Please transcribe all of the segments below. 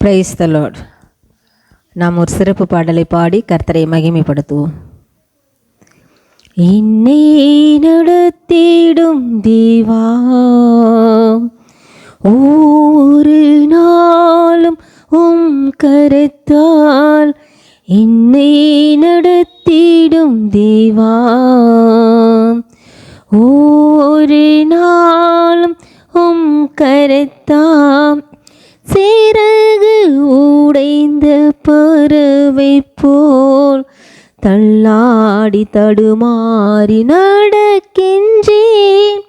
Price the Lord நாம் ஒரு சிறப்பு பாடலை பாடி கர்த்தரை மகிமைப்படுத்துவோம். என்னை நடத்திடும் தேவா ஒரு நாளும் உம் கருத்தால் என்னை நடத்திடும் தேவா ஒரு நாளும் உம் கருத்தாம் சிறகு உடைந்த பறவை போல் தள்ளாடி தடுமாறி நடக்கின்றேன்.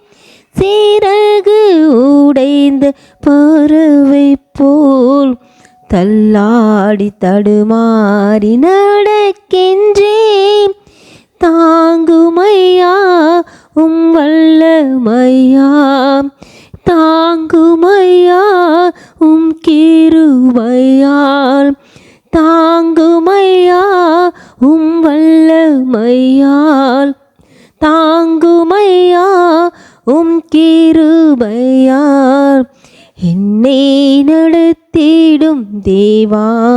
சிறகு உடைந்த பறவை போல் தள்ளாடி தடுமாறி நடக்கின்றேன். தாங்குமையா உம் வல்லமையா தாங்குமையா? உம் கிருபையால். தாங்குமையா? உம் வல்லமையால். தாங்குமையா? உம் கிருபையால். என்னை நடத்திடும் தேவா.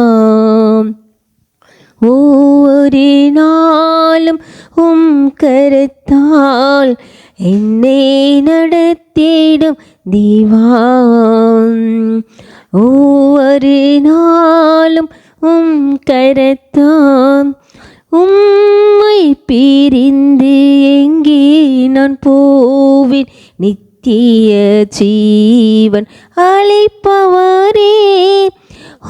ஒவ்வொரு நாளும் உம் கருத்தால் என்னை நடத்திடும் தேவா ஒவ்வொரு நாளும் உம் கரத்தாம். உம்மை பிரிந்து எங்கே நான் போவேன்? நித்திய ஜீவன் அழைப்பவரே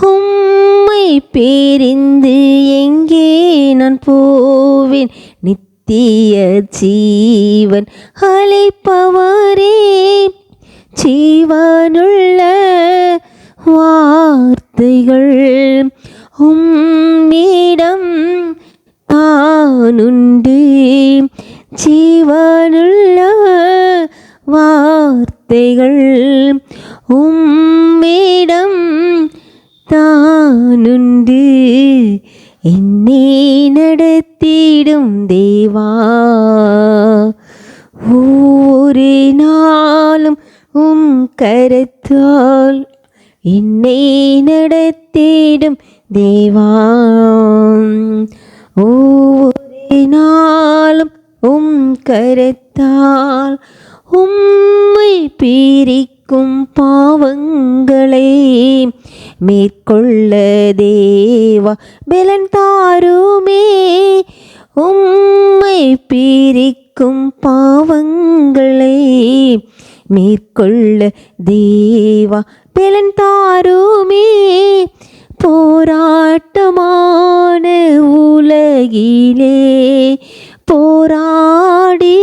உம்மை பிரிந்து எங்கே நான் போவேன்? நித்திய ஜீவன் அழைப்பவரே ஜீவனுள்ள வார்த்தைகள் உம்மிடம் தானுண்டு. ஜீவனுள்ள வார்த்தைகள் உம்மிடம் தானுண்டு. என்னை தேடும் தேவா. ஒவ்வொரு நாளும் உம் கருத்தால் என்னை நடத்திடும் தேவா. ஒவ்வொரு நாளும் உம் கருத்தால் உம்மை பிரிக்கும் பாவங்களை மேற்கொள்ள தேவா. பலன் தாருமே. பிரிக்கும் பாவங்களை மேற்கொள்ள தேவா. பெலன் தாருமே போராட்டமான உலகிலே போராடி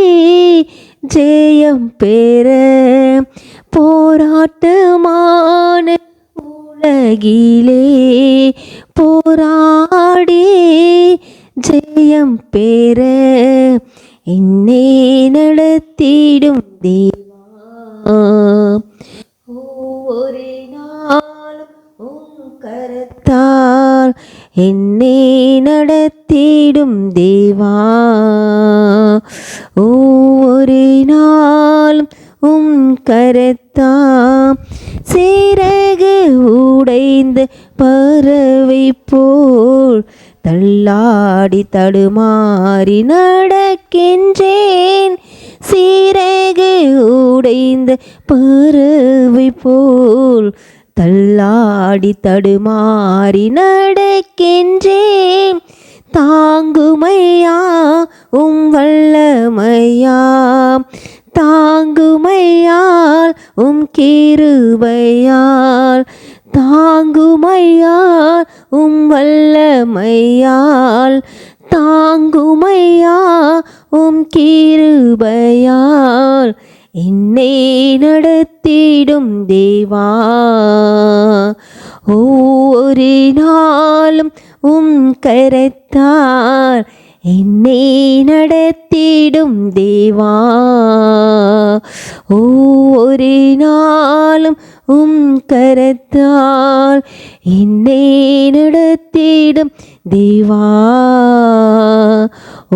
ஜெயம் பெற. போராட்டமான உலகிலே போராடி ஜெயம் பெற. என்னை நடத்திடும் தேவா ஒவ்வொரு நாளும் உம் கரத்தால் என்னை நடத்திடும் தேவா ஒவ்வொரு நாளும் உம் கரத்தாம் சிறகு உடைந்த பறவை போல் தள்ளாடி தடுமாறி நடக்கின்றேன். சீரகு உடைந்த பறவை போல் தள்ளாடி தடுமாறி நடக்கின்றேன். தாங்குமையா உம் வல்லமையா? தாங்குமையால் உம் கிருபையால் தாங்குமையால் உம் வல்லமையால் தாங்குமையா உம் கீருபையால் என்னை நடத்திடும் தேவா. ஒவ்வொரு நாளும் உம் கரத்தால் என்னை நடத்திடும் தேவா. ஒவ்வொரு நாளும் உம் கரத்தால் என்னை நடத்திடும் தேவா.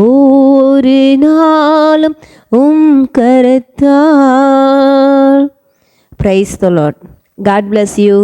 ஒரு நாளும் உம் கரத்தால். Praise the Lord God bless you